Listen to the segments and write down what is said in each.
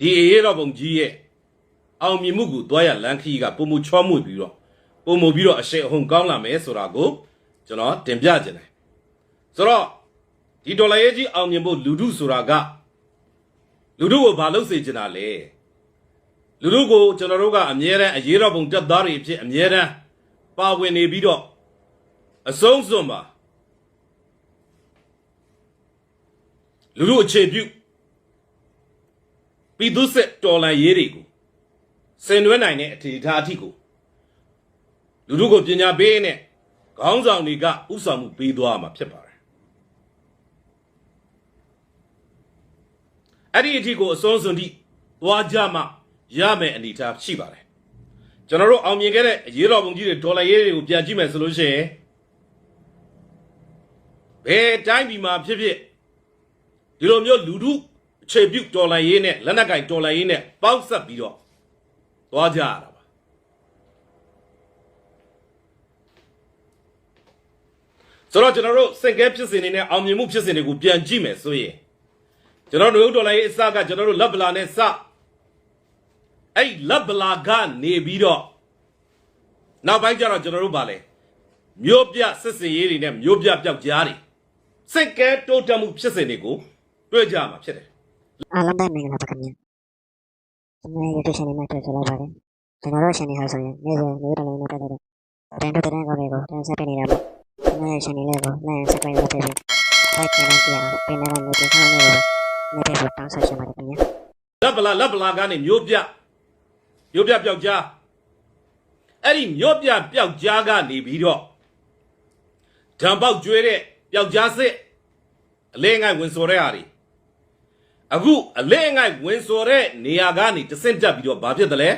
ဒီအေရတော်ပုံကြီးရဲ့အောင်မြင်မှုကိုတွားရလန်ခီကပုံမှုချောမှုပြီးတော့ပုံမှုပြီးတော့အရှိန်အဟုန်ကောင်းလာမယ်ဆိုတာကိုကျွန်တော်တင်ပြခြင်းတယ်ဆိုတော့ဒီဒေါ်လာရေးကြီးအောင်မြင်ဖို့လူထုဆိုတာကလူထုကိုဘာလုပ်စေချင်တာလဲလူထုကိုကျွန်တော်တို့ကအမြဲတမ်းအရေးတော်ပုံတက်သားတွေအဖြစ်အမြဲတမ်းပါဝင်နေပြီးတော့အဆုံးစွန်ပါလူထုအခြေပြု ပြည်သူစစ်တော်လှန်ရေးတွေကိုဆင်နွှဲနိုင်တဲ့အနေအထားအထိကိုလူထုကိုပညာပေးနဲ့ခေါင်းဆောင်တွေကဥဆောင်မှုပေးသွားမှာဖြစ်ပါတယ်အဲ့ဒီအထိကိုအစွန်းစွန်ထိသွားကြမှရမယ်အနေအထားရှိပါတယ်ကျွန်တော်တို့အောင်မြင်ခဲ့တဲ့အရေးတော်ပုံကြီးတွေဒေါ်လာရေးတွေကိုပြန်ကြည့်မယ်ဆိုလို့ရှိရင်ဘယ်တိုင်းပြည်မှာဖြစ်ဖြစ်ဒီလိုမျိုးလူထု အခြေပြုတော်လှန်ရေးနဲ့လက်နက်ကင်တော်လှန်ရေးနဲ့ပေါက်ဆက်ပြီးတော့သွားကြရတာပါဆိုတော့ကျွန်တော်တို့စင်ကဲဖြစ်စဉ်တွေနဲ့အောင်မြင်မှုဖြစ်စဉ်တွေကိုပြန်ကြည့်မယ်ဆိုရင်ကျွန်တော်တို့တော်လှန်ရေးအစကကျွန်တော်တို့လက်ဗလာနဲ့စအဲ့လက်ဗလာကနေပြီးတော့နောက်ပိုင်းကျတော့ကျွန်တော်တို့ဗာလဲမြို့ပြစစ်စင်ရေးတွေနဲ့မြို့ပြပျောက်ကြားတွေစင်ကဲတိုးတက်မှုဖြစ်စဉ်တွေကိုတွေ့ကြမှာဖြစ်တယ် အားလုံးပဲမင်္ဂလာပါခင်ဗျာကျွန်တော်ရဲ့ YouTube channel မှာတွေ့ကြလိုက်ပါတယ်ကျွန်တော်တို့ channel ဟာဆိုရင်နေ့စဉ်နေ့တိုင်းနဲ့တက်တဲ့တန်တို့တန်ကောင်းတွေကိုတင်ဆက်ပေးနေတာပါကျွန်တော်ရဲ့ channel လေးကို like and subscribe လုပ်ပေးပြီး like နဲ့ကြည့်အောင်ပြင်နေတဲ့ notification လေးကိုနေ့တိုင်းတောင်းဆိုချင်ပါတယ်ခင်ဗျာလက်ဗလာလက်ဗလာကနေမြို့ပြမြို့ပြပျောက်ကြားအဲ့ဒီမြို့ပြပျောက်ကြားကနေပြီးတော့ဓာပေါက်ကျွေးတဲ့ပျောက်ကြားစစ်အလဲငိုက်ဝင်စော်တဲ့ဟာတွေ အခုအလဲငိုက်ဝင်စော်တဲ့နေရာကနေတဆင့်တက်ပြီးတော့ဘာဖြစ်တယ်လဲ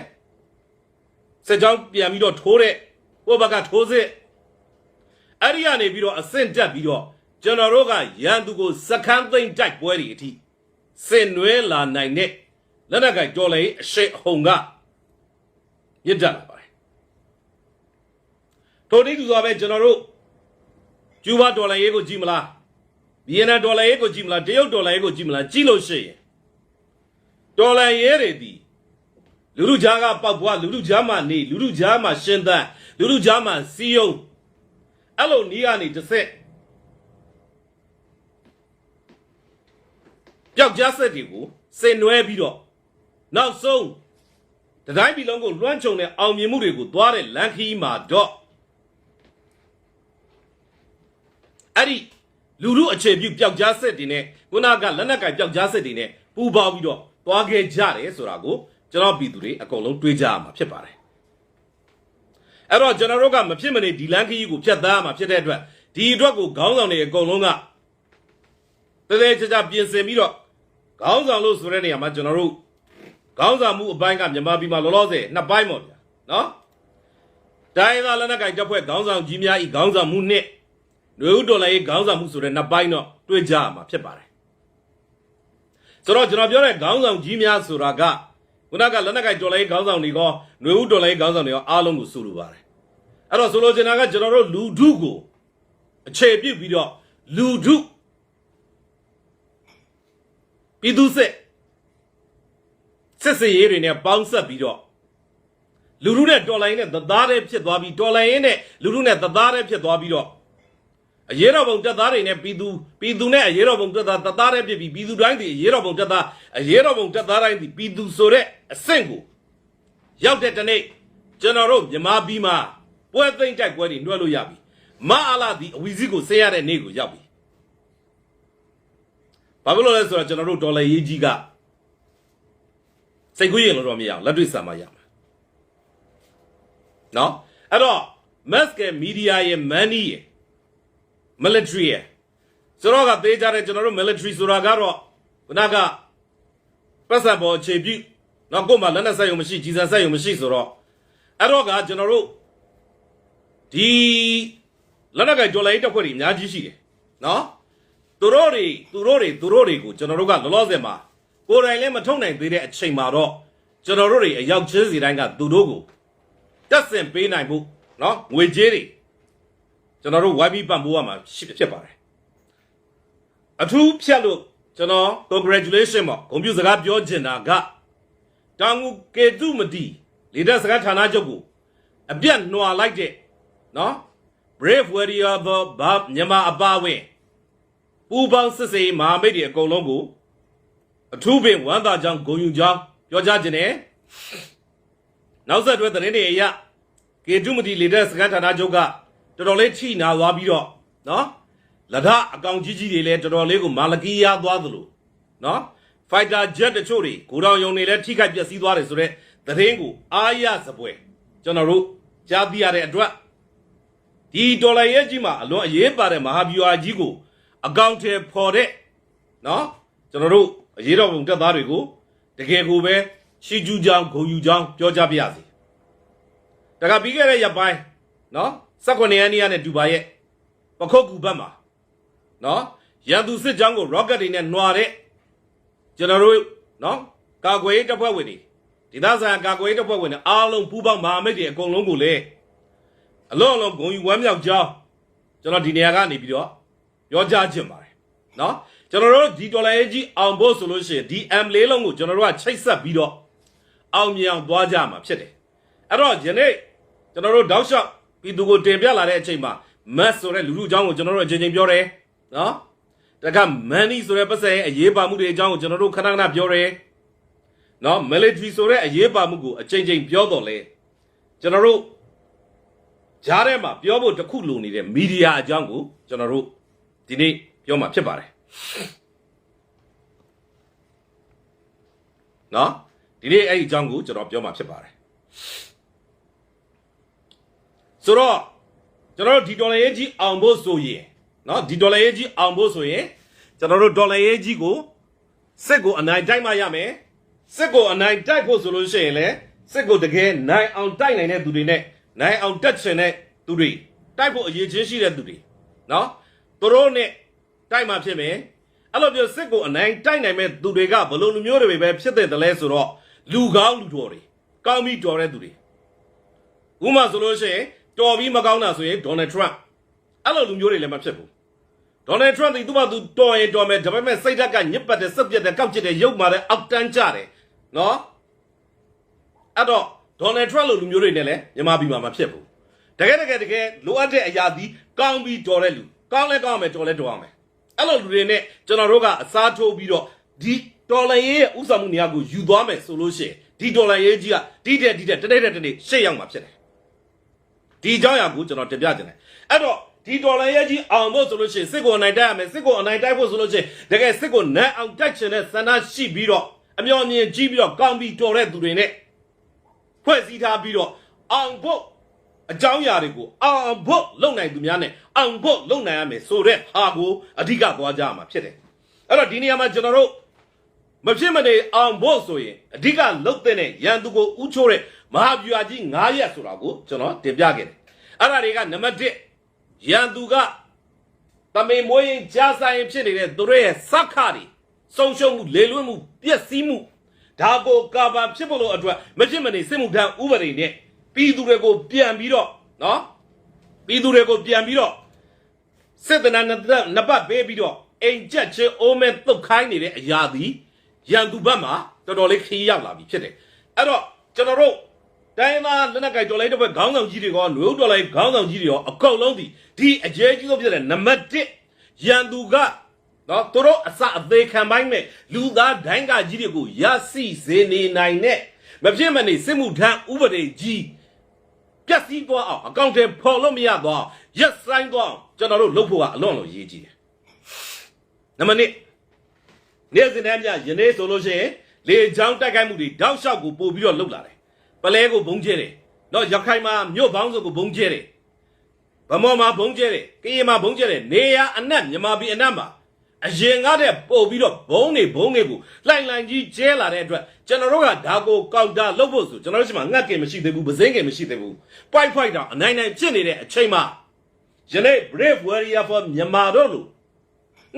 စစ်ကြောင်းပြန်ပြီးတော့ထိုးတဲ့ဟိုဘက်ကထိုးစစ်အဲ့ဒီကနေပြီးတော့အဆင့်တက်ပြီးတော့ကျွန်တော်တို့ကရန်သူကိုစကန်းသိမ့်တိုက်ပွဲတွေအထိစင်နွဲလာနိုင်တဲ့လက်နက်ကင်တော်လေအရှိန်အဟုန်ကမြင့်တက်လာပါတယ်ထိုတိတူစွာပဲကျွန်တော်တို့ကျူးဘာဒေါ်လာရေးကိုကြည့်မလား ဗီယက်နမ်ဒေါ်လာရေးကိုကြည့်မလားတရုတ်ဒေါ်လာရေးကိုကြည့်မလားကြည့်လို့ရှိရင်ဒေါ်လာရေးတွေဒီလူလူကြားကပောက်ပွားလူလူကြားမှာနေလူလူကြားမှာရှင်းသန်းလူလူကြားမှာစီယုံအဲ့လိုနီးကနေတစ်ဆက်ပျောက်ကြားဆက်တွေကိုစင်နွဲပြီးတော့နောက်ဆုံးတတိုင်းပြည်လုံးကိုလွှမ်းခြုံတဲ့အောင်မြင်မှုတွေကိုသွားတဲ့လန်ခီမှာတော့အဲ့ဒီ လူလူအခြေပြုပျောက်ကြားဆက်တွေနဲ့ခုနကလက်နက်ကင်ပျောက်ကြားဆက်တွေနဲ့ပူပေါင်းပြီးတော့သွားခဲ့ကြတယ်ဆိုတာကိုကျွန်တော်ပြည်သူတွေအကုန်လုံးတွေးကြရမှာဖြစ်ပါတယ်အဲ့တော့ကျွန်တော်တို့ကမဖြစ်မနေဒီလန်ခီကိုဖျက်သားရမှာဖြစ်တဲ့အတွက်ဒီအတွက်ကိုခေါင်းဆောင်တွေအကုန်လုံးကတကယ်ကြကြပြင်ဆင်ပြီးတော့ခေါင်းဆောင်လို့ဆိုတဲ့နေရာမှာကျွန်တော်တို့ခေါင်းဆောင်မှုအပိုင်းကမြန်မာပြည်မှာလောလောဆယ်နှစ်ပိုင်းပေါ့ဗျာနော်တိုင်းသားလက်နက်ကိုင်တပ်ဖွဲ့ခေါင်းဆောင်ကြီးများဤခေါင်းဆောင်မှုနဲ့ຫ နွေဦးတော်လည်းခေါင်းဆောင်မှုဆိုတဲ့နှစ်ပိုင်းတော့တွေ့ကြရမှာဖြစ်ပါတယ်ဆိုတော့ကျွန်တော်ပြောတဲ့ခေါင်းဆောင်ကြီးများဆိုတာကခုနကလက်နက်ကိုက်တော်လည်းခေါင်းဆောင်တွေကောနွေဦးတော်လည်းခေါင်းဆောင်တွေရောအားလုံးကိုဆိုလိုပါတယ်အဲ့တော့ဆိုလိုချင်တာကကျွန်တော်တို့လူဒုကိုအခြေပြုပြီးတော့လူဒုပြည်သူစစ်စစ်စရေးတွေနဲ့ပေါင်းဆက်ပြီးတော့လူလူနဲ့တော်လိုင်းနဲ့သသားတဲ့ဖြစ်သွားပြီးတော်လိုင်းရင်နဲ့လူလူနဲ့သသားတဲ့ဖြစ်သွားပြီးတော့ အရေးတော်ပုံတက်သားတွေနဲ့ပြည်သူပြည်သူနဲ့အရေးတော်ပုံတက်သားသသားတဲ့ဖြစ်ပြီးပြည်သူတိုင်းဒီအရေးတော်ပုံတက်သားအရေးတော်ပုံတက်သားတိုင်းဒီပြည်သူဆိုတဲ့အဆင့်ကိုရောက်တဲ့တနေ့ကျွန်တော်တို့မြမပြည်မှာပွဲသိမ့်တိုက်ပွဲတွေနှွှဲလို့ရပြီမအားလာဒီအဝီစီကိုဆဲရတဲ့နေ့ကိုရောက်ပြီ ဘာဖြစ်လို့လဲဆိုတော့ကျွန်တော်တို့ဒေါ်လာရေးကြီးကစိတ်ကူးရင်လို့တော့မရအောင်လက်တွေ့ဆံမရမှာเนาะအဲ့တော့ mass က media ရဲ့ money ရဲ့ military ရယ်ဆိုတော့ကသေးကြတဲ့ကျွန်တော်တို့ military ဆိုတာကတော့ခုနကပတ်ဆက်ပေါ်ခြေပြုနော်ကို့မှာလက်နက်ဆက်ရုံမရှိကြီးစံဆက်ရုံမရှိဆိုတော့အဲ့တော့ကကျွန်တော်တို့ဒီလက်နက်ကကြော်လိုက်တက်ဖွဲ့တွေအများကြီးရှိတယ်နော်သူတို့တွေသူတို့တွေသူတို့တွေကိုကျွန်တော်တို့ကလောလောဆယ်မှာကိုယ်တိုင်လည်းမထုံနိုင်သေးတဲ့အချိန်မှာတော့ကျွန်တော်တို့တွေအရောက်ချင်းစီတိုင်းကသူတို့ကိုတက်ဆင်ပေးနိုင်ဖို့နော်ငွေကြေးတွေ ကျွန်တော်တို့ YB ပံ့ပိုးရမှာရှိဖြစ်ပါတယ်အထူးဖြတ်လို့ကျွန်တော် congratulation ပေါ့ဂုဏ်ပြုစကားပြောချင်တာကတောင်ငူကေတုမတီလေတပ်စခန်းဌာနချုပ်ကိုအပြတ်နှွာလိုက်တဲ့နော် brave warrior သောဘာမြန်မာအပါဝင်ပူပေါင်းစစ်စေးမဟာမိတ်တွေအကုန်လုံးကိုအထူးပင်ဝမ်းသာကြောင်းဂုဏ်ယူကြောင်းပြောကြားခြင်းနဲ့နောက်ဆက်တွဲသတင်းတွေအရကေတုမတီလေတပ်စခန်းဌာနချုပ်က တော်တော်လေးထိနာသွားပြီးတော့နော်လက်ထအကောင်ကြီးကြီးတွေလည်းတော်တော်လေးကိုမာလကီးရသွားသလိုနော်ဖိုက်တာဂျက်တချို့တွေကိုတောင်ယုံတွေလည်းထိခိုက်ပျက်စီးသွားတယ်ဆိုတော့သတင်းကိုအားရစပွဲကျွန်တော်တို့ကြားသိရတဲ့အတွက်ဒီဒေါ်လာရဲ့ကြီးမှာအလွန်အရေးပါတဲ့မဟာဗျူဟာကြီးကိုအကောင့်ထဲပေါ်တဲ့နော်ကျွန်တော်တို့အရေးတော်ပုံတက်သားတွေကိုတကယ်ကိုပဲရှီကျူးကြောင်းဂုံယူကြောင်းပြောကြပြရစီတခါပြီးခဲ့တဲ့ရက်ပိုင်းနော် 18ရက်နေ့ကနေဒူဘိုင်ရဲ့ပခုတ်ကူဘက်မှာနော်ရန်သူစစ်ကြောင်းကို rocket တွေနဲ့နှွာတဲ့ကျွန်တော်တို့နော်ကာကွယ်ရေးတပ်ဖွဲ့ဝင်တွေဒေသဆိုင်ကာကွယ်ရေးတပ်ဖွဲ့ဝင်တွေအားလုံးပူးပေါင်းမဟာမိတ်တွေအကုန်လုံးကိုလည်းအလုံးအလုံးဂုဏ်ယူဝမ်းမြောက်ကြောင်းကျွန်တော်ဒီနေရာကနေပြီးတော့ပြောကြားခြင်းပါတယ်နော်ကျွန်တော်တို့ဒီဒေါ်လာရေးကြီးအောင်ဖို့ဆိုလို့ရှိရင်ဒီ M လေးလုံးကိုကျွန်တော်တို့ကချိတ်ဆက်ပြီးတော့အောင်မြင်အောင်သွားကြမှာဖြစ်တယ်အဲ့တော့ယနေ့ကျွန်တော်တို့တောက်လျှောက် ဤသူကိုတင်ပြလာတဲ့အချိန်မှာမတ်ဆိုတဲ့လူလူအကြောင်းကိုကျွန်တော်တို့အချိန်ချင်းပြောတယ်နော်တခါမန်နီဆိုတဲ့ပတ်စံရဲ့အရေးပါမှုတွေအကြောင်းကိုကျွန်တော်တို့ခဏခဏပြောတယ်နော် military ဆိုတဲ့အရေးပါမှုကိုအချိန်ချင်းပြောတော့လဲကျွန်တော်တို့ကြားထဲမှာပြောဖို့တခုလိုနေတဲ့မီဒီယာအကြောင်းကိုကျွန်တော်တို့ဒီနေ့ပြောမှာဖြစ်ပါတယ်နော်ဒီနေ့အဲ့ဒီအကြောင်းကိုကျွန်တော်ပြောမှာဖြစ်ပါတယ် ဆိုတော့ကျွန်တော်တို့ဒီဒေါ်လာရေးကြီးအောင်ဖို့ဆိုရင်နော်ဒီဒေါ်လာရေးကြီးအောင်ဖို့ဆိုရင်ကျွန်တော်တို့ဒေါ်လာရေးကြီးကိုစစ်ကိုအနိုင်တိုက်မှရမယ်စစ်ကိုအနိုင်တိုက်ဖို့ဆိုလို့ရှိရင်လည်းစစ်ကိုတကယ်နိုင်အောင်တိုက်နိုင်တဲ့သူတွေနဲ့နိုင်အောင်တက်ချင်တဲ့သူတွေတိုက်ဖို့အရေးချင်းရှိတဲ့သူတွေနော်သူတို့နဲ့တိုက်မှဖြစ်မယ်အဲ့လိုမျိုးစစ်ကိုအနိုင်တိုက်နိုင်မဲ့သူတွေကဘလို့လူမျိုးတွေပဲဖြစ်တဲ့တလဲဆိုတော့လူကောင်းလူတော်တွေကောင်းပြီးတော်တဲ့သူတွေဥပမာဆိုလို့ရှိရင် တော်ပြီးမကောင်းတာဆိုရင်ဒေါ်နယ်ထရန့်အဲ့လိုလူမျိုးတွေလည်းမဖြစ်ဘူးဒေါ်နယ်ထရန့်ဒီသူ့ဘာသူတော်ရင်တော်မယ်ဒါပေမဲ့စိတ်ဓာတ်ကညစ်ပတ်တယ်စက်ပြတ်တယ်ကောက်ကျစ်တယ်ရုပ်မာတယ်အောက်တန်းကြတယ်နော်အဲ့တော့ဒေါ်နယ်ထရန့်လိုလူမျိုးတွေနဲ့လည်းမြန်မာပြည်မှာမဖြစ်ဘူးတကယ်တကယ်တကယ်လိုအပ်တဲ့အရာဒီကောင်းပြီးတော်တဲ့လူကောင်းလဲကောင်းမယ်တော်လဲတော်အောင်မယ်အဲ့လိုလူတွေနဲ့ကျွန်တော်တို့ကအစားထိုးပြီးတော့ဒီဒေါ်လာရေးရဲ့ဥစ္စာမှုနေရာကိုယူသွားမယ်ဆိုလို့ရှိရင်ဒီဒေါ်လာရေးကြီးကဒီတဲ့ဒီတဲ့တနေ့တဲ့တနေ့ရှေ့ရောက်မှာဖြစ်တယ် ဒီအကြောင်းအရာကိုကျွန်တော်တင်ပြခြင်းတယ်အဲ့တော့ဒီဒေါ်လာရဲ့ကြီးအောင်ဖို့ဆိုလို့ရှိရင်စစ်ကိုအနိုင်တိုက်ရမယ်စစ်ကိုအနိုင်တိုက်ဖို့ဆိုလို့ရှိရင်တကယ်စစ်ကိုနိုင်အောင်တိုက်ချင်တဲ့စန္ဒရှိပြီးတော့အမျော်အမြင်ကြီးပြီးတော့ကောင်းပြီးတော်တဲ့သူတွေနဲ့ဖွဲ့စည်းထားပြီးတော့အောင်ဖို့အကြောင်းအရာတွေကိုအောင်ဖို့လုပ်နိုင်သူများနဲ့အောင်ဖို့လုပ်နိုင်ရမယ်ဆိုတဲ့ဟာကိုအဓိကသွားကြရမှာဖြစ်တယ်အဲ့တော့ဒီနေရာမှာကျွန်တော်တို့မဖြစ်မနေအောင်ဖို့ဆိုရင်အဓိကလုတ်တဲ့ရန်သူကိုဥချိုးတဲ့ မဟာဗျူဟာကြီး9ရက်ဆိုတာကိုကျွန်တော်တင်ပြခဲ့တယ်။အဲ့ဒါတွေကနံပါတ်1ရန်သူကတမေမွေးရင်ကြားဆိုင်ဖြစ်နေတဲ့သူတို့ရဲ့စက္ခတွေဆုံးရှုံးမှုလေလွင့်မှုပျက်စီးမှုဒါကိုကာဗာဖြစ်ဖို့လို့အတွက်မဖြစ်မနေစစ်မှုထမ်းဥပဒေနဲ့ပြည်သူတွေကိုပြန်ပြီးတော့နော်ပြည်သူတွေကိုပြန်ပြီးတော့စစ်တနနှစ်သက်နှစ်ပတ်ပေးပြီးတော့အိမ်ကျက်ချင်းအိုးမဲတုတ်ခိုင်းနေတဲ့အရာသည်ရန်သူဘက်မှာတော်တော်လေးခရီးရောက်လာပြီဖြစ်တယ်အဲ့တော့ကျွန်တော်တို့ တိုင်းသားလက်နက်ကိုင်တော်လိုက်တဲ့ဘက်ခေါင်းဆောင်ကြီးတွေကနွေဦးတော်လိုက်ခေါင်းဆောင်ကြီးတွေရောအကုန်လုံးဒီဒီအကျဲကြီးဆုံးဖြစ်တဲ့နံပါတ်1ရန်သူကနော်သူတို့အစအသေးခံပိုင်းမဲ့လူသားဒိုင်းကကြီးတွေကိုရစီစေနေနိုင်တဲ့မဖြစ်မနေစစ်မှုထမ်းဥပဒေကြီးပြက်စီးသွားအောင်အကောင့်ထဲဖော်လို့မရသွားအောင်ရက်ဆိုင်သွားအောင်ကျွန်တော်တို့လုပ်ဖို့ကအလွန်လို့ရည်ကြီးတယ်နံပါတ်1နေ့စဉ်တည်းမြယနေ့ဆိုလို့ရှိရင်လေချောင်းတိုက်ခိုက်မှုတွေတောက်လျှောက်ကိုပို့ပြီးတော့လုပ်လာတယ် ပလဲကိုဘုံကျဲတယ်တော့ရခိုင်မှာမြို့ပေါင်းစုံကိုဘုံကျဲတယ်ဗမော်မှာဘုံကျဲတယ်ကရင်မှာဘုံကျဲတယ်နေရအနက်မြန်မာပြည်အနက်မှာအရင်ကတည်းပို့ပြီးတော့ဘုံနေဘုံနေကိုလှိုင်လှိုင်ကြီးကျဲလာတဲ့အတွက်ကျွန်တော်တို့ကဒါကိုကောက်တာလုပ်ဖို့ဆိုကျွန်တော်တို့ရှိမှငတ်ကင်မရှိသေးဘူးပစင်းကင်မရှိသေးဘူးပိုက်ဖိုက်တော့အနိုင်နိုင်ဖြစ်နေတဲ့အချိန်မှာယနေ့ brave warrior for မြန်မာတို့လို့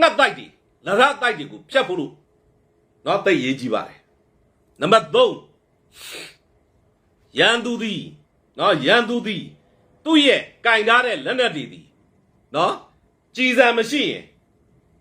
ငတ်တိုက်တွေလရတိုက်တွေကိုဖျက်ဖို့လို့တော့သိရေးကြည့်ပါတယ်နံပါတ်3 ရန်သူသည်နော်ရန်သူသည်သူ့ရဲ့ကင်ထားတဲ့လက်နက်တွေသည်နော်ကြည်စံမရှိရင်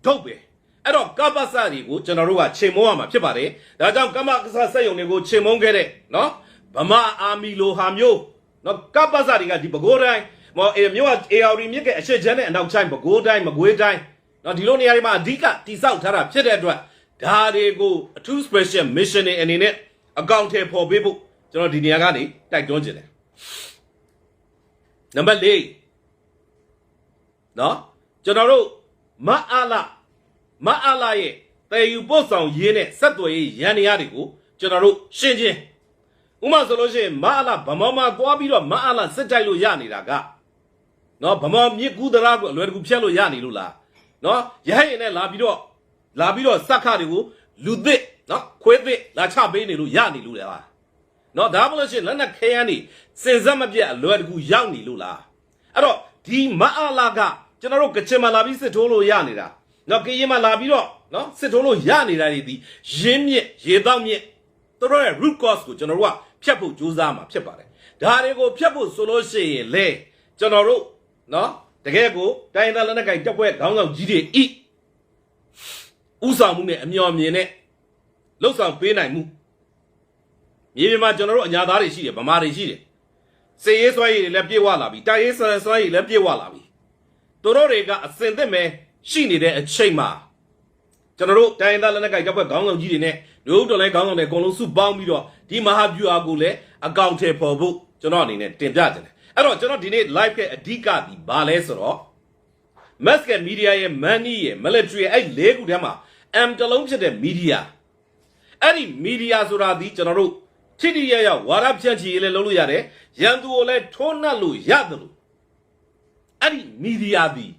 ထုတ်ပဲအဲ့တော့ကပ္ပစတွေကိုကျွန်တော်တို့ကချိန်မုံရမှာဖြစ်ပါတယ်ဒါကြောင့်ကမ္မကစစက်ယုံတွေကိုချိန်မုံခဲ့တဲ့နော်ဗမာအာမီလိုဟာမျိုးနော်ကပ္ပစတွေကဒီပဲခူးတိုင်းမော်အေမြို့က AR မြစ်ကအရှိတ်ချမ်းနဲ့အနောက်ချိုင်းပဲခူးတိုင်းမကွေးတိုင်းနော်ဒီလိုနေရာတွေမှာအဓိကတိစောက်ထားတာဖြစ်တဲ့အတွက်ဒါတွေကိုအထူး special mission တွေအနေနဲ့အကောင့်ထဲပေါ်ပေးဖို့ ကျွန်တော်ဒီနေရာကနေတိုက်တွန်းခြင်းတယ်နံပါတ်၄နော်ကျွန်တော်တို့မအားလာမအားလာရဲ့တည်ယူပို့ဆောင်ရေးနဲ့ဆက်သွယ်ရေးရန်နေရတွေကိုကျွန်တော်တို့ရှင်းချင်းဥပမာဆိုလို့ရှိရင်မအားလာဗမာမှာသွားပြီးတော့မအားလာစစ်တိုက်လို့ရနေတာကနော်ဗမာမြစ်ကူးသလားကိုအလွယ်တကူဖြတ်လို့ရနေလို့လားနော်ရဟရင်နဲ့လာပြီးတော့လာပြီးတော့စက်ခတွေကိုလူသစ်နော်ခွေးသစ်လာချပေးနေလို့ရနေလို့လား နော်ဒါမှမဟုတ်ရှင်လက်နက်ခဲယမ်းနေစင်စက်မပြတ်အလွယ်တကူရောက်နေလို့လားအဲ့တော့ဒီမအားလာကကျွန်တော်တို့ကချင်မှာလာပြီးစစ်ထိုးလို့ရနေတာနော်ကရင်မှာလာပြီးတော့နော်စစ်ထုံးလို့ရနေတာတွေဒီရင်းမြစ်ရေတောက်မြစ်သူတို့ရဲ့ root cause ကိုကျွန်တော်တို့ကဖြတ်ဖို့ကြိုးစားမှာဖြစ်ပါတယ်ဒါတွေကိုဖြတ်ဖို့ဆိုလို့ရှိရင်လေကျွန်တော်တို့နော်တကယ်ကိုတိုင်းဒေသလက်နက်ကိုင်တပ်ဖွဲ့ခေါင်းဆောင်ကြီးတွေဤဥဆောင်မှုနဲ့အမျှော်မြင်နဲ့လှုပ်ဆောင်ပေးနိုင်မှု မြေပြင်မှာကျွန်တော်တို့အညာသားတွေရှိတယ်ဗမာတွေရှိတယ်စေရေးစွမ်းရည်တွေလည်းပြည့်ဝလာပြီတိုက်ရေးစွမ်းစွမ်းရည်လည်းပြည့်ဝလာပြီသူတို့တွေကအစင်သစ်မဲ့ရှိနေတဲ့အချိန်မှာကျွန်တော်တို့တိုင်းသားလက်နက်ကိုင်တပ်ဖွဲ့ခေါင်းဆောင်ကြီးတွေနဲ့လူဦးတော်လိုင်းခေါင်းဆောင်တွေအကုန်လုံးစုပေါင်းပြီးတော့ဒီမဟာဗျူဟာကိုလည်းအကောင့်ထဲပေါ်ဖို့ကျွန်တော်အနေနဲ့တင်ပြတယ်အဲ့တော့ကျွန်တော်ဒီနေ့ live ရဲ့အဓိကဒီဘာလဲဆိုတော့ mass media ရဲ့ money ရဲ့ military ရဲ့အဲ့လေးခုထဲမှာ M တလုံးဖြစ်တဲ့ media အဲ့ဒီ media ဆိုတာဒီကျွန်တော်တို့ ထိတိရရဝါရဖြန့်ချီရေးလည်းလုပ်လို့ရတယ်ရန်သူကိုလည်းထိုးနှက်လို့ရတယ်လို့အဲ့ဒီမီဒီယာသည်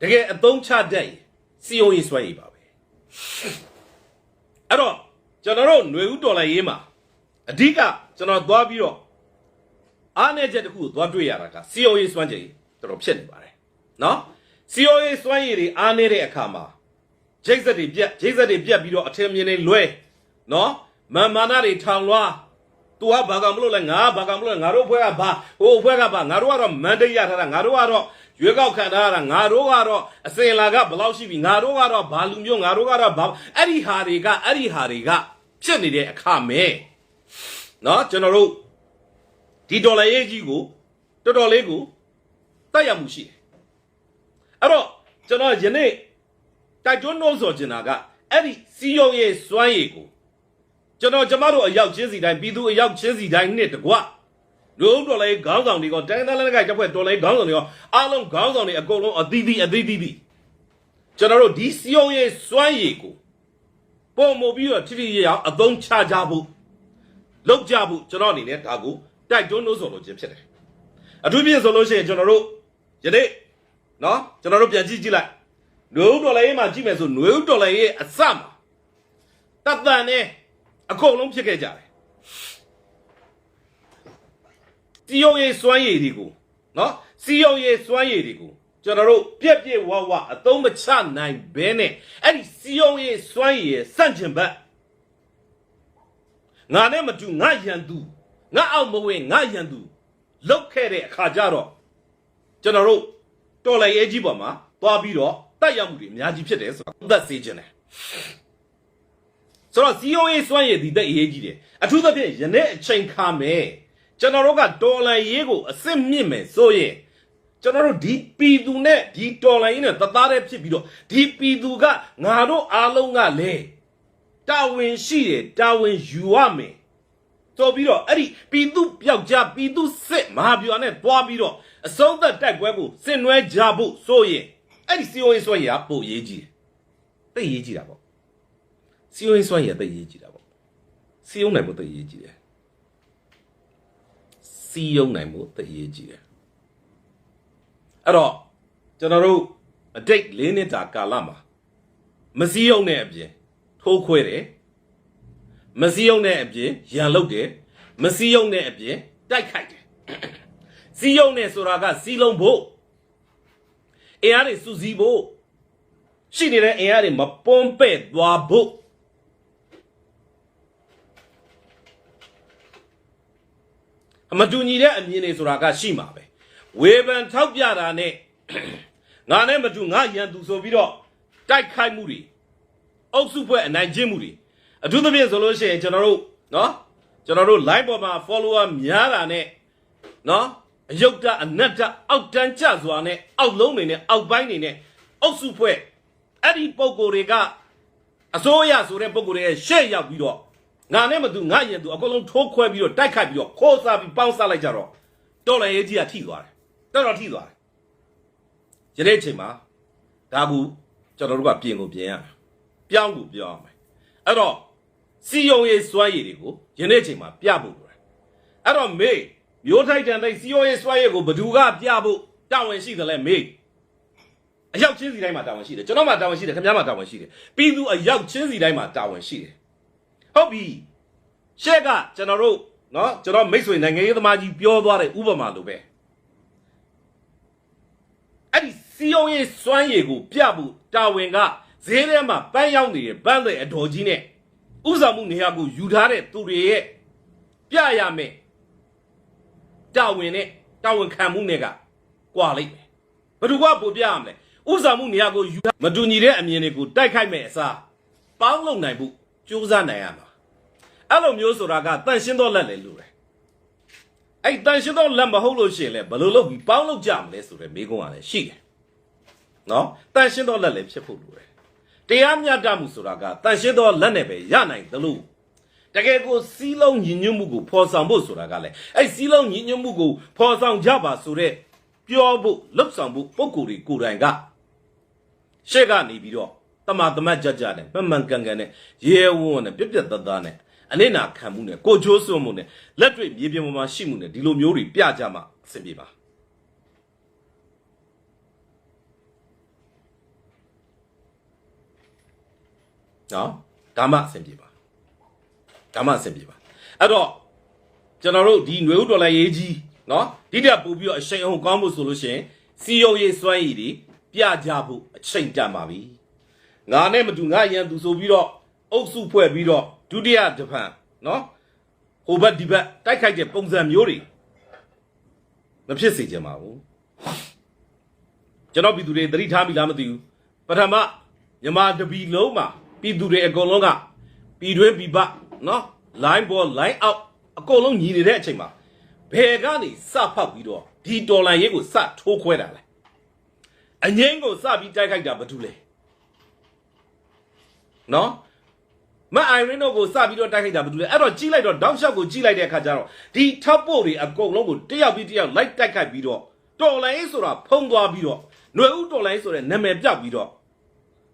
တကယ်အသုံးချတတ်ရင်စီယုံရေးဆွဲရေးပါပဲအဲ့တော့ကျွန်တော်တို့ຫນွေဦးတော်လိုက်ရေးမှာအဓိကကျွန်တော်သွားပြီးတော့အားနေချက်တစ်ခုကိုသွားတွေ့ရတာကစီယုံရေးစွမ်းချင်တော်တော်ဖြစ်နေပါတယ်နော်စီယုံရေးစွမ်းရည်တွေအားနေတဲ့အခါမှာဂျိတ်ဆက်တွေပြက်ဂျိတ်ဆက်တွေပြက်ပြီးတော့အထင်မြင်တွေလွဲနော်မန် မာနာတွေထောင်လွှား तू ကဘာကောင်မလို့လဲငါကဘာကောင်မလို့လဲငါတို့ဘွဲကဘာဟိုဘွဲကဘာငါတို့ကတော့မန်ဒိတ်ရထားတာငါတို့ကတော့ရွေးကောက်ခံထားရတာငါတို့ကတော့အစင်လာကဘယ်လောက်ရှိပြီငါတို့ကတော့ဘာလူမျိုးငါတို့ကတော့ဘာအဲ့ဒီဟာတွေကအဲ့ဒီဟာတွေကဖြစ်နေတဲ့အခါမဲเนาะကျွန်တော်တို့ဒီဒေါ်လာရေးကြီးကိုတော်တော်လေးကိုတက်ရမှုရှိတယ်အဲ့တော့ကျွန်တော်ယနေ့တိုက်တွန်းလို့ဆိုချင်တာကအဲ့ဒီစီယုံရဲ့စွမ်းရည်ကို ကျွန်တော်ကျမတို့အရောက်ချင်းစီတိုင်းပြည်သူအရောက်ချင်းစီတိုင်းနဲ့တကွလူဦးတော်လေးခေါင်းဆောင်တွေကတိုင်းသားလက်နက်ကိုင်တပ်ဖွဲ့တော်လေးခေါင်းဆောင်တွေကအားလုံးခေါင်းဆောင်တွေအကုန်လုံးအသီးသီးအသီးသီးသီးကျွန်တော်တို့ဒီစီယုံရဲ့စွမ်းရည်ကိုပုံမပြီးတော့ထိထိရရအောင်အသုံးချကြဖို့လုပ်ကြဖို့ကျွန်တော်အနေနဲ့ဒါကိုတိုက်တွန်းလို့ဆိုလို့ခြင်းဖြစ်တယ်အထူးဖြင့်ဆိုလို့ရှိရင်ကျွန်တော်တို့ယနေ့နော်ကျွန်တော်တို့ပြန်ကြည့်ကြည့်လိုက်နွေဦးတော်လေးမှာကြည့်မယ်ဆိုနွေဦးတော်လေးရဲ့အစမှာတတ်တန်နဲ့ အကုန်လုံးဖြစ်ခဲ့ကြတယ်စီယုံရေးစွမ်းရည်တွေကိုနော်စီယုံရေးစွမ်းရည်တွေကိုကျွန်တော်တို့ပြက်ပြက်ဝဝအသုံးမချနိုင်ဘဲနဲ့အဲ့ဒီစီယုံရေးစွမ်းရည်ရဲ့စန့်ကျင်ဘက်ငါနဲ့မတူငါရန်သူငါအောက်မဝင်ငါရန်သူလောက်ခဲ့တဲ့အခါကျတော့ကျွန်တော်တို့တော်လည်းရေးကြီးပေါ်မှာသွားပြီးတော့တက်ရောက်မှုတွေအများကြီးဖြစ်တယ်ဆိုတော့သက်စေခြင်းတယ် ဆိုတော့စီယုံရေးစွမ်းရည်ဒီတက်အရေးကြီးတယ်အထူးသဖြင့်ယနေ့အချိန်ခါမယ်ကျွန်တော်တို့ကတော်လန်ရေးကိုအစ်စ်မြင့်မယ်ဆိုရင်ကျွန်တော်တို့ဒီပီသူနဲ့ဒီတော်လန်ရေးနဲ့တသားတည်းဖြစ်ပြီးတော့ဒီပီသူကငါတို့အားလုံးကလည်းတာဝန်ရှိတယ်တာဝန်ယူရမယ်တော်ပြီးတော့အဲ့ဒီပီသူပျောက်ကြားပီသူစစ်မဟာဗျူဟာနဲ့တွားပြီးတော့အစုံသက်တိုက်ပွဲကိုဆင်နွှဲကြဖို့ဆိုရင်အဲ့ဒီစီယုံရေးစွမ်းရည်ကပိုရေးကြီးတယ်သိရေးကြီးတာပေါ့ စီယုံရေးစွမ်းရည်အသက်ရေးကြည့်တာပေါ့စီယုံနိုင်မှုအသက်ရေးကြည့်တယ်စီယုံနိုင်မှုအသက်ရေးကြည့်တယ်အဲ့တော့ကျွန်တော်တို့အတိတ်၄နှစ်တာကာလမှာမစီယုံတဲ့အပြင်ထိုးခွဲတယ်မစီယုံတဲ့အပြင်ရန်လုတ်တယ်မစီယုံတဲ့အပြင်တိုက်ခိုက်တယ်စီယုံနေဆိုတာကစီလုံးဖို့အင်အားတွေစုစည်းဖို့ရှိနေတဲ့အင်အားတွေမပွန်ပဲ့သွားဖို့ အမတူညီတဲ့အမြင်တွေဆိုတာကရှိမှာပဲဝေဖန်ထောက်ပြတာနဲ့ငါနဲ့မတူငါရန်သူဆိုပြီးတော့တိုက်ခိုက်မှုတွေအုပ်စုဖွဲ့အနိုင်ကျင့်မှုတွေအထူးသဖြင့်ဆိုလို့ရှိရင်ကျွန်တော်တို့နော်ကျွန်တော်တို့ line ပေါ်မှာ follower များတာနဲ့နော်အယုတ်တအနတ္တအောက်တန်းကျစွာနဲ့အောက်လုံးတွေနဲ့အောက်ပိုင်းတွေနဲ့အုပ်စုဖွဲ့အဲ့ဒီပုံကိုယ်တွေကအစိုးရဆိုတဲ့ပုံကိုယ်တွေရဲ့ရှေ့ရောက်ပြီးတော့ ငါနဲ့မတူငါရင်သူအကုန်လုံးထိုးခွဲပြီးတော့တိုက်ခိုက်ပြီးတော့ခိုးစားပြီးပေါင်းစားလိုက်ကြတော့တော်လည်းရေးကြီးကထိသွားတယ်တော်တော်ထိသွားတယ်ယနေ့အချိန်မှာဒါကူကျွန်တော်တို့ကပြင်ကိုပြင်ရမယ်ပြောင်းကိုပြောင်းရမယ်အဲ့တော့စီယုံရေးစွမ်းရည်တွေကိုယနေ့အချိန်မှာပြဖို့လိုတယ်အဲ့တော့မေးမျိုးထိုက်တန်တဲ့စီယုံရေးစွမ်းရည်ကိုဘယ်သူကပြဖို့တာဝန်ရှိတယ်လဲမေးအရောက်ချင်းစီတိုင်းမှာတာဝန်ရှိတယ်ကျွန်တော်မှာတာဝန်ရှိတယ်ခင်ဗျားမှာတာဝန်ရှိတယ်ပြီးသူအရောက်ချင်းစီတိုင်းမှာတာဝန်ရှိတယ် ဟုတ်ပြီရှက်ကကျွန်တော်တို့เนาะကျွန်တော်မိတ်ဆွေနိုင်ငံရေးသမားကြီးပြောသွားတဲ့ဥပမာလိုပဲအဲ့ဒီစီယုံရေးစွမ်းရည်ကိုပြဖို့တာဝန်ကဈေးထဲမှာပန်းရောက်နေတဲ့ပန်းတဲ့အတော်ကြီးနဲ့ဥစားမှုနေရာကိုယူထားတဲ့သူတွေရဲ့ပြရမယ်တာဝန်နဲ့တာဝန်ခံမှုနဲ့ကကွာလိုက်မယ် ဘယ်သူကပို့ပြရမလဲဥစားမှုနေရာကိုယူမတူညီတဲ့အမြင်တွေကိုတိုက်ခိုက်မဲ့အစားပေါင်းလုံနိုင်ဖို့ ကြိုးစားနိုင်ရမှာအဲ့လိုမျိုးဆိုတာကတန်ရှင်းတော့လက်လေလို့တယ်အဲ့တန်ရှင်းတော့လက်မဟုတ်လို့ရှိရင်လည်းဘယ်လိုလုပ်ပြီးပေါင်းလုပ်ကြမလဲဆိုတဲ့မိကုံးကလည်းရှိတယ်နော်တန်ရှင်းတော့လက်လည်းဖြစ်ဖို့လိုတယ်တရားမျှတမှုဆိုတာကတန်ရှင်းတော့လက်နဲ့ပဲရနိုင်သလိုတကယ်ကိုစီးလုံးညီညွတ်မှုကိုဖော်ဆောင်ဖို့ဆိုတာကလည်းအဲ့စီးလုံးညီညွတ်မှုကိုဖော်ဆောင်ကြပါဆိုတဲ့ပြောဖို့လှုပ်ဆောင်ဖို့ပုံကိုယ်တွေကိုယ်တိုင်ကရှေ့ကနေပြီးတော့ တမတမတ်ကြကြနဲ့မှန်မှန်ကန်ကန်နဲ့ရဲဝံ့နဲ့ပြက်ပြက်သားသားနဲ့အနိနာခံမှုနဲ့ကိုချိုးစွန်းမှုနဲ့လက်တွေ့မြေပြင်ပေါ်မှာရှိမှုနဲ့ဒီလိုမျိုးတွေပြကြမှာအဆင်ပြေပါနော်ဒါမှအဆင်ပြေပါဒါမှအဆင်ပြေပါအဲ့တော့ ကျွန်တော်တို့ဒီຫນွေဥတော်လိုင်းရေးကြီးเนาะဒီတက်ပို့ပြီးတော့အချိန်အောင်ကောင်းဖို့ဆိုလို့ရှိရင်စီယုံရေးစွမ်းရည်တွေပြကြဖို့အချိန်တန်ပါပြီ ငါနဲ့မတူငါရန်သူဆိုပြီးတော့အုပ်စုဖွဲ့ပြီးတော့ဒုတိယဂျပန်နော်ဟိုဘက်ဒီဘက်တိုက်ခိုက်တဲ့ပုံစံမျိုးတွေမဖြစ်စေချင်ပါဘူးကျွန်တော်ပြည်သူတွေသတိထားမိလားမသိဘူးပထမမြန်မာတပီလုံးမှာပြည်သူတွေအကုန်လုံးကပြည်တွင်းပြည်ပနော် line ball line out အကုန်လုံးညီနေတဲ့အချိန်မှာဘယ်ကနေစဖောက်ပြီးတော့ဒီဒေါ်လာရေးကိုစထိုးခွဲတာလဲအငင်းကိုစပြီးတိုက်ခိုက်တာဘာတူလဲ နော်မအိုင်ရင်တို့ကိုစပြီးတော့တိုက်ခိုက်တာဘာတူလဲအဲ့တော့ကြီးလိုက်တော့တောက်လျှောက်ကိုကြီးလိုက်တဲ့အခါကျတော့ဒီထောက်ပို့တွေအကုန်လုံးကိုတယောက်ပြီးတယောက်လိုက်တိုက်ခိုက်ပြီးတော့တော်လန်ရေးဆိုတာဖုံးသွားပြီးတော့ຫນွေဥတော်လန်ရေးဆိုတဲ့နာမည်ပြောက်ပြီးတော့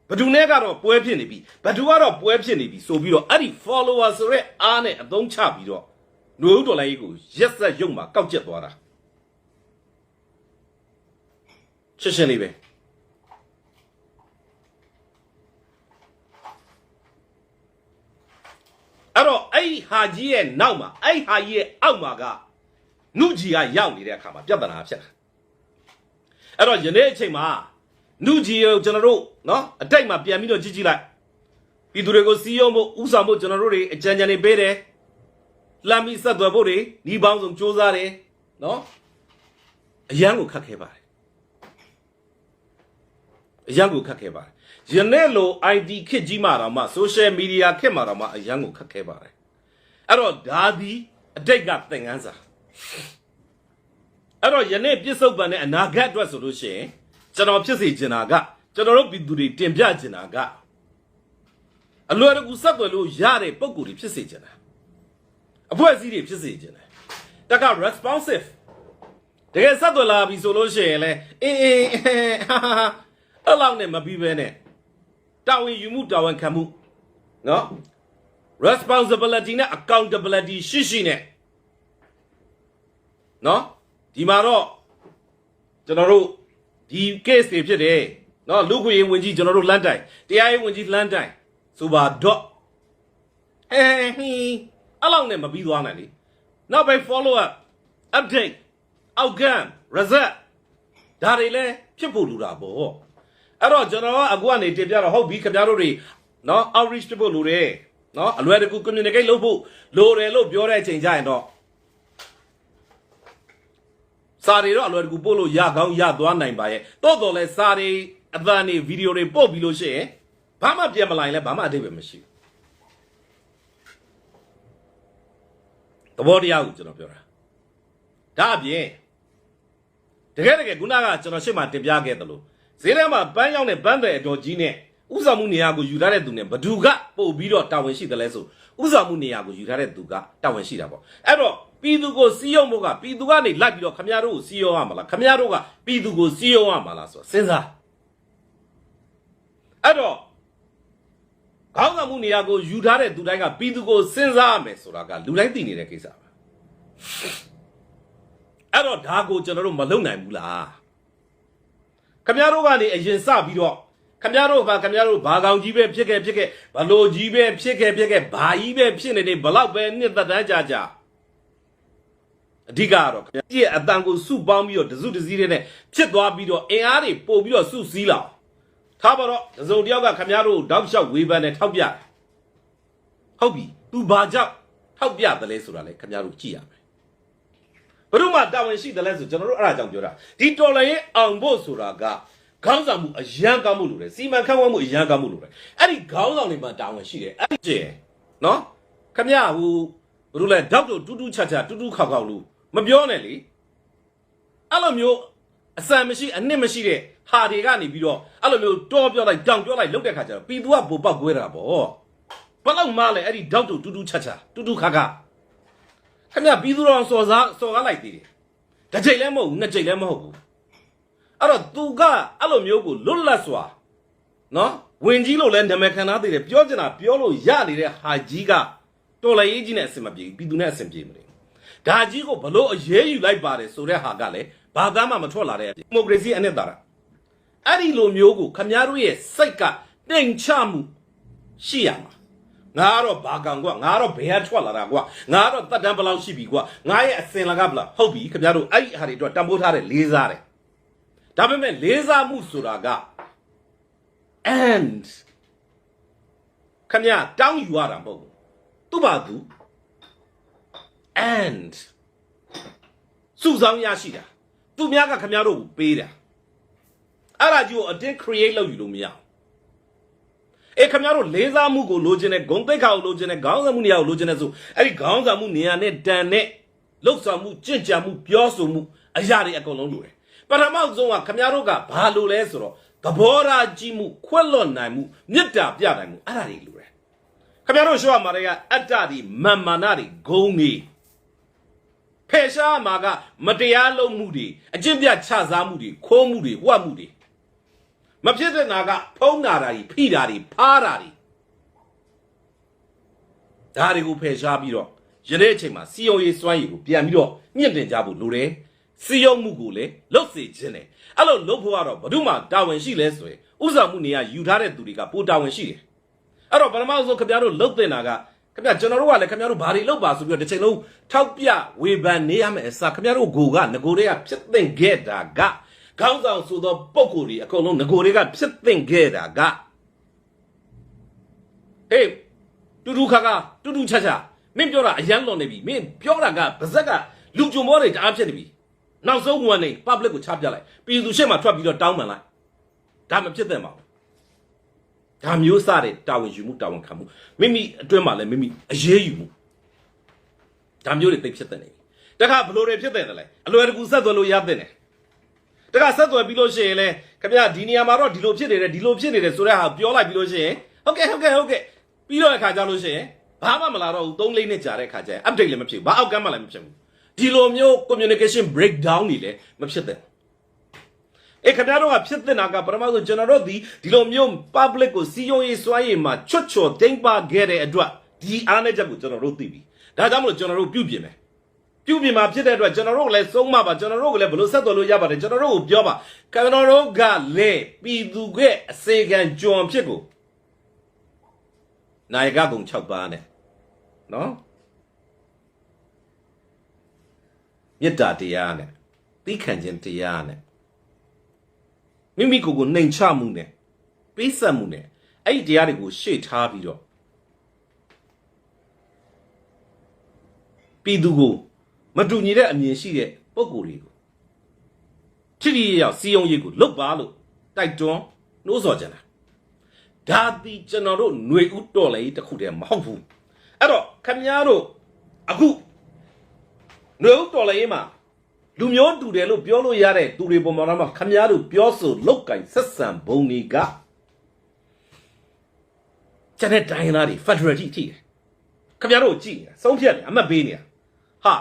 ဘဒူနဲ့ကတော့ပွဲဖြစ်နေပြီဘဒူကတော့ပွဲဖြစ်နေပြီဆိုပြီးတော့အဲ့ဒီ follower ဆိုရဲအားနဲ့အသုံးချပြီးတော့ຫນွေဥတော်လိုင်းကြီးကိုရက်ဆက်ရုံမှာကောက်ကျက်သွားတာရှင်းရှင်းလေးပဲ အဲ့တော့အဲ့ဒီဟာကြီးရဲ့နောက်မှာအဲ့ဒီဟာကြီးရဲ့အောက်မှာကနုကြီးကရောက်နေတဲ့အခါမှာပြဿနာဖြစ်တာအဲ့တော့ယနေ့အချိန်မှာနုကြီးကိုကျွန်တော်တို့နော်အတိတ်မှာပြန်ပြီးတော့ကြည့်ကြည့်လိုက်ပြည်သူတွေကိုစီးရုံးဖို့ဥဆောင်ဖို့ကျွန်တော်တို့တွေအကြံဉာဏ်တွေပေးတယ်လမ်းပြီးဆက်သွယ်ဖို့တွေဒီပေါင်းစုံစူးစမ်းတယ်နော်အရန်ကိုခတ်ခဲပါတယ်အရန်ကိုခတ်ခဲပါတယ်ယနေ့လို ID ခစ်ကြီးမှာတော့မှ social media ခစ်မှာတော့မှအရန်ကိုခတ်ခဲပါတယ် အဲ့တော့ဒါဒီအတိတ်ကသင်ခန်းစာအဲ့တော့ယနေ့ပြစ္ဆုတ်ပံနဲ့အနာဂတ်အတွက်ဆိုလို့ရှိရင်ကျွန်တော်ဖြစ်စေချင်တာကကျွန်တော်တို့ပြည်သူတွေတင်ပြချင်တာကအလွယ်တကူဆက်သွယ်လို့ရတဲ့ပုံကိုယ်တွေဖြစ်စေချင်တာအဖွဲ့အစည်းတွေဖြစ်စေခြင်းတယ်တက်က responsive တကယ်ဆက်သွယ်လာပြီဆိုလို့ရှိရင်လဲအေးအေးဟာဟာဟာအဲ့လောက်နဲ့မပြီးပဲနဲ့တာဝန်ယူမှုတာဝန်ခံမှုနော် responsibility နဲ့ accountability ရှိရှိနဲ့နော်ဒီမှာတော့ကျွန်တော်တို့ဒီ case တွေဖြစ်တယ်နော်လူခွေရေးဝင်ကြီးကျွန်တော်တို့လမ်းတိုင်တရားရေးဝင်ကြီးလမ်းတိုင်ဆိုပါတော့ဟဲဟီအဲ့လောက်နဲ့မပြီးသွားနိုင်လေနောက်ပဲ follow up update outcome result ဒါတွေလည်းဖြစ်ဖို့လူတာပေါ့အဲ့တော့ကျွန်တော်ကအခုကနေတင်ပြတော့ဟုတ်ပြီခင်ဗျားတို့တွေနော် outreach ဖြစ်ဖို့လိုတယ် နော်အလွယ်တကူ communicate လုပ်ဖို့လိုတယ်လို့ပြောတဲ့အချိန်ကျရင်တော့စာတွေတော့အလွယ်တကူပို့လို့ရကောင်းရသွားနိုင်ပါရဲ့တိုးတော်လဲစာတွေအသံတွေဗီဒီယိုတွေပို့ပြီးလို့ရှိရင်ဘာမှပြန်မလာရင်လည်းဘာမှအတိတ်ပဲမရှိဘူးသဘောတရားကိုကျွန်တော်ပြောတာဒါအပြင်တကယ်တကယ်ခုနကကျွန်တော်ရှေ့မှာတင်ပြခဲ့သလိုဈေးထဲမှာပန်းရောက်တဲ့ပန်းတယ်အတော်ကြီးနဲ့ ဥဆောင်မှုနေရာကိုယူထားတဲ့သူနဲ့ဘသူကပို့ပြီးတော့တာဝန်ရှိတယ်လဲဆိုဥဆောင်မှုနေရာကိုယူထားတဲ့သူကတာဝန်ရှိတာပေါ့အဲ့တော့ပြည်သူကိုစီးရုံဖို့ကပြည်သူကနေလိုက်ပြီးတော့ခမရတို့ကိုစီးရုံရမှာလားခမရတို့ကပြည်သူကိုစီးရုံရမှာလားဆိုတော့စဉ်းစားအဲ့တော့ခေါင်းဆောင်မှုနေရာကိုယူထားတဲ့သူတိုင်းကပြည်သူကိုစဉ်းစားရမယ်ဆိုတာကလူတိုင်းသိနေတဲ့ကိစ္စပါအဲ့တော့ဒါကိုကျွန်တော်တို့မလုပ်နိုင်ဘူးလားခမရတို့ကနေအရင်စပြီးတော့ ခမရတို့ဘာခမရတို့ဘာကောင်ကြီးပဲဖြစ်ခဲ့ဖြစ်ခဲ့ဘလို့ကြီးပဲဖြစ်ခဲ့ဖြစ်ခဲ့ဘာကြီးပဲဖြစ်နေနေဘလောက်ပဲနှစ်သက်တန်းကြာကြာအဓိကကတော့ခမရကြည့်အတန်ကိုစုပေါင်းပြီးတော့တစုတစည်းတဲ့နဲ့ဖြစ်သွားပြီးတော့အင်အားတွေပို့ပြီးတော့စုစည်းလာအောင်ထားပါတော့တစုံတစ်ယောက်ကခမရတို့ကိုတောက်လျှောက်ဝေဖန်နဲ့ထောက်ပြတယ်ဟုတ်ပြီ तू ဘာကြောင့်ထောက်ပြတယ်လဲဆိုတာလေခမရတို့ကြည့်ရမယ်ဘယ်သူမှတာဝန်ရှိတယ်လဲဆိုကျွန်တော်တို့အဲ့ဒါကြောင့်ပြောတာဒီတော်လိုင်းရဲ့အောင်ဖို့ဆိုတာက ခေါင်းဆောင်မှုအရန်ကောင်းမှုလို့တယ်စီမံခန့်ခွဲမှုအရန်ကောင်းမှုလို့တယ်အဲ့ဒီခေါင်းဆောင်တွေမှာတာဝန်ရှိတယ်အဲ့ဒီကျင်နော်ခမရဟိုဘယ်လိုလဲတောက်တို့တူးတူးချာချာတူးတူးခေါက်ခေါက်လို့မပြောနဲ့လေအဲ့လိုမျိုးအစံမရှိအနှစ်မရှိတဲ့ဟာတွေကနေပြီးတော့အဲ့လိုမျိုးတောပြောလိုက်တောင်ပြောလိုက်လုတ်တဲ့ခါကျတော့ပြည်သူကပိုပောက်ကွဲတာပေါ့ဘယ်လောက်မှလဲအဲ့ဒီတောက်တို့တူးတူးချာချာတူးတူးခါခါခင်ဗျပြည်သူတော်စော်စားစော်ကားလိုက်သေးတယ်တစ်ချိန်လည်းမဟုတ်ဘူးနှစ်ချိန်လည်းမဟုတ်ဘူး အဲ့တော့သူကအဲ့လိုမျိုးကိုလွတ်လပ်စွာနော်ဝင်ကြီးလို့လည်းနာမည်ခံထားသေးတယ်ပြောချင်တာပြောလို့ရနေတဲ့ဟာကြီးကတော်လည်းရေးကြီးနဲ့အဆင်မပြေဘူးပြည်သူနဲ့အဆင်ပြေမလို့ဒါကြီးကိုဘလို့အရေးယူလိုက်ပါတယ်ဆိုတဲ့ဟာကလည်းဘာသာမှမထွက်လာတဲ့ဒီမိုကရေစီအနှစ်သာရအဲ့ဒီလိုမျိုးကိုခင်ဗျားတို့ရဲ့စိတ်ကတိမ်ချမှုရှိရမှာငါကတော့ဘာကောင်ကွာငါကတော့ဘယ်ကထွက်လာတာကွာငါကတော့တက်တန်းဘယ်လောက်ရှိပြီကွာငါရဲ့အစင်လာကဘလားဟုတ်ပြီခင်ဗျားတို့အဲ့ဒီဟာတွေအတွက်တံပိုးထားတဲ့လေးစားတယ် ဒါပေမဲ့လေးစားမှုဆိုတာက and ခင်ဗျာတောင်းယူရတာမဟုတ်ဘူးသူ့ဘာသူ and စုဆောင်ရရှိတာသူများကခင်ဗျားတို့ကိုပေးတာအဲ့ဒါကြီးကိုအတင်း create လုပ်ယူလို့မရဘူးအေးခင်ဗျားတို့လေးစားမှုကိုလိုချင်တဲ့ဂုံတိတ်ခါကိုလိုချင်တဲ့ခေါင်းဆောင်မှုနေရာကိုလိုချင်တဲ့ဆိုအဲ့ဒီခေါင်းဆောင်မှုနေရာနဲ့တန်တဲ့လှုပ်ဆောင်မှုကြင့်ကြံမှုပြောဆိုမှုအရာတွေအကုန်လုံးလိုတယ် ပထမဆုံးကခင်ဗျားတို့ကဘာလိုလဲဆိုတော့သဘောထားကြည့်မှုခွက်လွတ်နိုင်မှုမေတ္တာပြနိုင်မှုအဲ့ဒါတွေလိုတယ်ခင်ဗျားတို့ရှော့ရမှာတွေကအတ္တတွေမာမာနတွေဂုံတွေဖယ်ရှားမှာကမတရားလုပ်မှုတွေအကျင့်ပြချစားမှုတွေခိုးမှုတွေဝှက်မှုတွေမဖြစ်တဲ့နာကဖုံးနာတာကြီးဖိတာကြီးဖားတာကြီးဒါတွေကိုဖယ်ရှားပြီးတော့ယနေ့အချိန်မှာစီယုံရေးစွမ်းရည်ကိုပြန်ပြီးတော့မြင့်တင်ကြဖို့လိုတယ် စီယုံမှုကိုလည်းလှုပ်စေခြင်းတယ်အဲ့လိုလှုပ်ဖို့ကတော့ဘယ်သူမှတာဝန်ရှိလဲဆိုရင်ဥဆောင်မှုနေရာယူထားတဲ့သူတွေကပိုတာဝန်ရှိတယ်အဲ့တော့ပထမဆုံးခင်ဗျားတို့လှုပ်တင်တာကခင်ဗျာကျွန်တော်တို့ကလည်းခင်ဗျားတို့ဘာတွေလှုပ်ပါဆိုပြီးတော့တစ်ချိန်လုံးထောက်ပြဝေဖန်နေရမယ်အစားခင်ဗျားတို့ကိုကငကိုတွေကဖြစ်သင့်ခဲ့တာကခေါင်းဆောင်ဆိုသောပုံကိုယ်တွေအကုန်လုံးငကိုတွေကဖြစ်သင့်ခဲ့တာကဟေးတူတူခါခါတူတူချာချာမင်းပြောတာအရန်လွန်နေပြီမင်းပြောတာကဗဇက်ကလူကြုံမောတွေတအားဖြစ်နေပြီ နောက်ဆုံးဝန်နေ public ကိုချပြလိုက်ပြည်သူရှေ့မှာထွက်ပြီးတော့တောင်းပန်လိုက်ဒါမဖြစ်သင့်ပါဘူးဒါမျိုးစတဲ့တာဝန်ယူမှုတာဝန်ခံမှုမိမိအတွင်းမှာလည်းမိမိအရေးယူမှုဒါမျိုးတွေသိပ်ဖြစ်တဲ့နေပြီတခါဘလို့တွေဖြစ်တဲ့တယ်လဲအလွယ်တကူဆက်သွယ်လို့ရတဲ့နေတခါဆက်သွယ်ပြီးလို့ရှိရင်လဲခင်ဗျာဒီနေရာမှာတော့ဒီလိုဖြစ်နေတယ်ဒီလိုဖြစ်နေတယ်ဆိုတဲ့ဟာပြောလိုက်ပြီးလို့ရှိရင်ဟုတ်ကဲ့ဟုတ်ကဲ့ဟုတ်ကဲ့ပြီးတော့အခါကြလို့ရှိရင်ဘာမှမလာတော့ဘူး3-4နှစ်ကြာတဲ့အခါကျရင် update လည်းမဖြစ်ဘူးဘာအောက်ကမ်းမှလည်းမဖြစ်ဘူး ဒီလိုမျိုး communication breakdown တွေလည်းမဖြစ်တဲ့အေးခင်ဗျားတို့ကဖြစ်တဲ့နာကပထမဆုံးကျွန်တော်တို့ဒီဒီလိုမျိုး public ကိုစီယုံရေးစွမ်းရည်မှာချွတ်ချော်တိမ့်ပါခဲ့တဲ့အတွက်ဒီအားနဲ့ချက်ကိုကျွန်တော်တို့သိပြီဒါကြောင့်မလို့ကျွန်တော်တို့ပြုပြင်မယ်ပြုပြင်မှာဖြစ်တဲ့အတွက်ကျွန်တော်တို့ကလည်းဆုံးမပါကျွန်တော်တို့ကလည်းဘယ်လိုဆက်သွယ်လို့ရပါတယ်ကျွန်တော်တို့ကိုပြောပါကျွန်တော်တို့ကလည်းပြည်သူရဲ့အစေခံကြွန်ဖြစ်ကိုနိုင်ကကုံ6ပါးနဲ့နော် မေတ္တာတရားနဲ့သီးခံခြင်းတရားနဲ့မိမိကိုယ်ကိုနှိမ်ချမှုနဲ့ပေးဆက်မှုနဲ့အဲ့ဒီတရားတွေကိုရှေ့ထားပြီးတော့ပြည်သူကိုမတူညီတဲ့အမြင်ရှိတဲ့ပုံကိုယ်တွေကိုထိထိရောက်စီယုံရေးကိုလုတ်ပါလို့တိုက်တွန်းနှိုးဆော်ကြတာဒါဒီကျွန်တော်တို့ຫນွေဥတော်လေတစ်ခုတည်းမဟုတ်ဘူးအဲ့တော့ခမည်းတော်အခု ຫນွေဥတော်လေမှာလူမျိုးတူတယ်လို့ပြောလို့ရတဲ့သူတွေပေါ်မှာတော့ခမည်းတော်ပြောဆိုလောက်ကင်ဆက်ဆံဘုံတွေကကျန်တဲ့တိုင်းသားတွေ Federal ကြီးထိတယ်ခမည်းတော်ကိုကြည့်နေတာဆုံးဖြတ်နေအမှတ်ပေးနေတာဟာ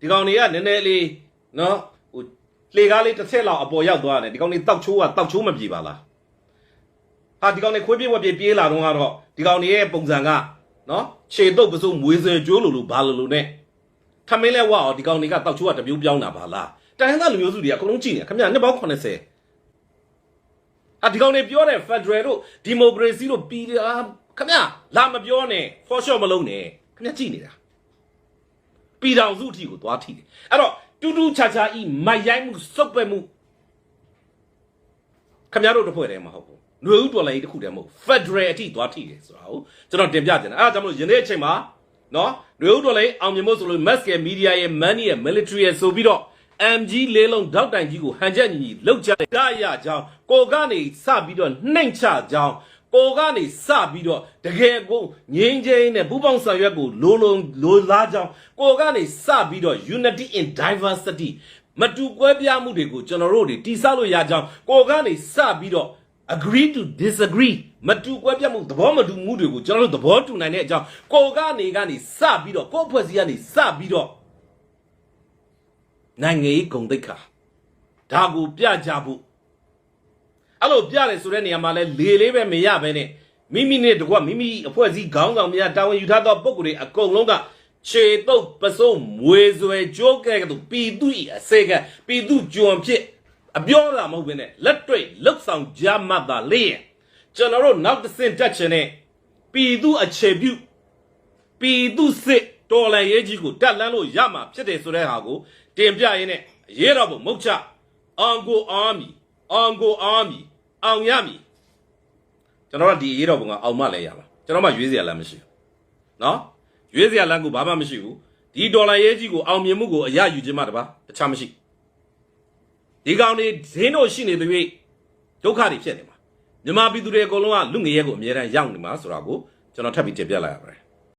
ဒီကောင်တွေကနည်းနည်းလေးနော်ဟိုလေကားလေးတစ်ဆက်လောက်အပေါ်ရောက်သွားတယ်ဒီကောင်တွေတောက်ချိုးကတောက်ချိုးမပြေပါလားဟာဒီကောင်တွေခွေးပြေးဝက်ပြေးပြေးလာတော့ကတော့ဒီကောင်တွေရဲ့ပုံစံကနော်ခြေတုပ်ပစုံမွေးစဲကျိုးလိုလိုဘာလိုလိုနဲ့ ထမင်းလဲဝါအောင်ဒီကောင်တွေကတောက်ချိုးကတပြိုးပြောင်းတာပါလားတိုင်းသားလူမျိုးစုတွေကအကုန်လုံးကြည့်နေခင်ဗျာနှစ်ပေါင်း80ဟာဒီကောင်တွေပြောတဲ့ Federal တို့ Democracy တို့ပြည်အာခင်ဗျာလာမပြောနဲ့ for sure မလုံးနဲ့ခင်ဗျာကြည့်နေတာပြည်တော်စုအထိကိုသွားထိတယ်အဲ့တော့တူတူချာချာဤမိုက်ရိုင်းမှုစုပ်ပက်မှုခင်ဗျားတို့တစ်ဖွဲ့တည်းမဟုတ်ဘူးຫນွေဥတော်လည်းတစ်ခုတည်းမဟုတ်ဖက်ဒရယ်အထိသွားထိတယ်ဆိုတာကိုကျွန်တော်တင်ပြချင်တယ်အဲဒါကြောင့်မလို့ယနေ့အချိန်မှာ နော်ຫນွေဥတော်လည်းအောင်မြင်ဖို့ဆိုလို့ mass ရဲ့ media ရဲ့ money ရဲ့ military ရဲ့ဆိုပြီးတော့ MG လေးလုံးတောက်တိုင်ကြီးကိုဟန်ချက်ညီညီလောက်ကြတဲ့ဒါရကြောင်းကိုကနေစပြီးတော့နှိမ့်ချကြောင်းကိုကနေစပြီးတော့တကယ်ကိုငင်းချင်းနဲ့ပူပေါင်းဆောင်ရွက်ကိုလိုလိုလိုလားကြောင်းကိုကနေစပြီးတော့ unity in diversity မတူကွဲပြားမှုတွေကိုကျွန်တော်တို့တွေတိဆောက်လို့ရကြောင်းကိုကနေစပြီးတော့ agree to disagree မတူကွဲပြားမှုသဘောမတူမှုတွေကိုကျွန်တော်တို့သဘောတူနိုင်တဲ့အကြောင်းကိုကနေကနေစပြီးတော့ကိုယ့်အဖွဲ့အစည်းကနေစပြီးတော့နိုင်ငံရေးဂုံတိတ်ခါဒါကိုပြကြဖို့အဲ့လိုပြတယ်ဆိုတဲ့နေရာမှာလဲလေလေးပဲမရပဲနဲ့မိမိနဲ့တကွမိမိအဖွဲ့အစည်းခေါင်းဆောင်များတာဝန်ယူထားသောပုံကိုယ်တွေအကုန်လုံးကခြေတုပ်ပစုံမွေဆွဲကြိုးကဲကတူပီသူဤအစေကပီသူကြုံဖြစ်အပြောတာမဟုတ်ဘဲနဲ့လက်တွေ့လှုပ်ဆောင်ကြမှတ်တာလေ ကျွန်တော်တို့နောက်တစ်ဆင့်တက်ချင်တဲ့ပီသူအခြေပြုပီသူစစ်တော်လန်ရေးကြီးကိုတက်လန်းလို့ရမှာဖြစ်တယ်ဆိုတဲ့ဟာကိုတင်ပြရင်းနဲ့ရေးတော်ဘုံမုတ်ချအောင်ကိုအာမီအောင်ကိုအာမီအောင်ရမီကျွန်တော်တို့ဒီရေးတော်ဘုံကအောင်မလဲရမှာကျွန်တော်မှရွေးစရာလမ်းမရှိဘူးနော်ရွေးစရာလမ်းကိုဘာမှမရှိဘူးဒီဒေါ်လာရေးကြီးကိုအောင်မြင်မှုကိုအရယူခြင်းမှတပါတခြားမရှိဒီကောင်တွေဈေးတို့ရှိနေသွေးဒုက္ခတွေဖြစ်နေမှာ မြန်မာပြည်သူတွေအကုန်လုံးကလူငရဲကိုအမြဲတမ်းရောက်နေမှာဆိုတာကိုကျွန်တော်ထပ်ပြီးတင်ပြလိုက်ရပါတယ်